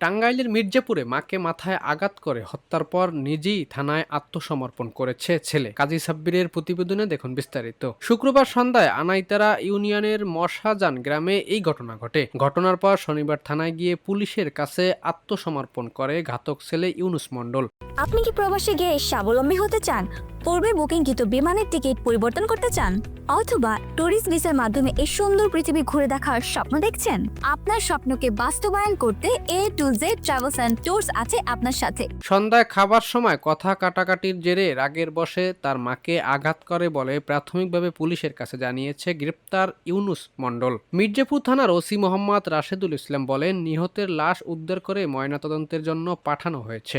টাঙ্গাইলের মির্জাপুরে মাকে মাথায় আঘাত করে হত্যার পর নিজেই থানায় আত্মসমর্পণ করেছে ছেলে। কাজী সাব্বিরের প্রতিবেদনে দেখুন বিস্তারিত। শুক্রবার সন্ধ্যায় আনাইতারা ইউনিয়নের মশাজান গ্রামে এই ঘটনা ঘটে। ঘটনার পর শনিবার থানায় গিয়ে পুলিশের কাছে আত্মসমর্পণ করে ঘাতক ছেলে ইউনুস মণ্ডল। আপনি কি প্রবাসে গিয়ে স্বাবলম্বী হতে চান? পূর্বে বুকিংকৃত বিমানের টিকিট পরিবর্তন করতে চান, অথবা ট্যুরিস্ট ভিসার মাধ্যমে এই সুন্দর পৃথিবী ঘুরে দেখার স্বপ্ন দেখছেন? আপনার স্বপ্নকে বাস্তবায়ন করতে A to Z travels and tours আছে আপনার সাথে। সন্ধ্যায় খাবার সময় কথা কাটাকাটির জেরে রাগের বসে তার মাকে আঘাত করে বলে প্রাথমিকভাবে পুলিশের কাছে জানিয়েছে গ্রেপ্তার ইউনুস মণ্ডল। মির্জাপুর থানার ওসি মোহাম্মদ রাশেদুল ইসলাম বলেন, নিহতের লাশ উদ্ধার করে ময়নাতদন্তের জন্য পাঠানো হয়েছে।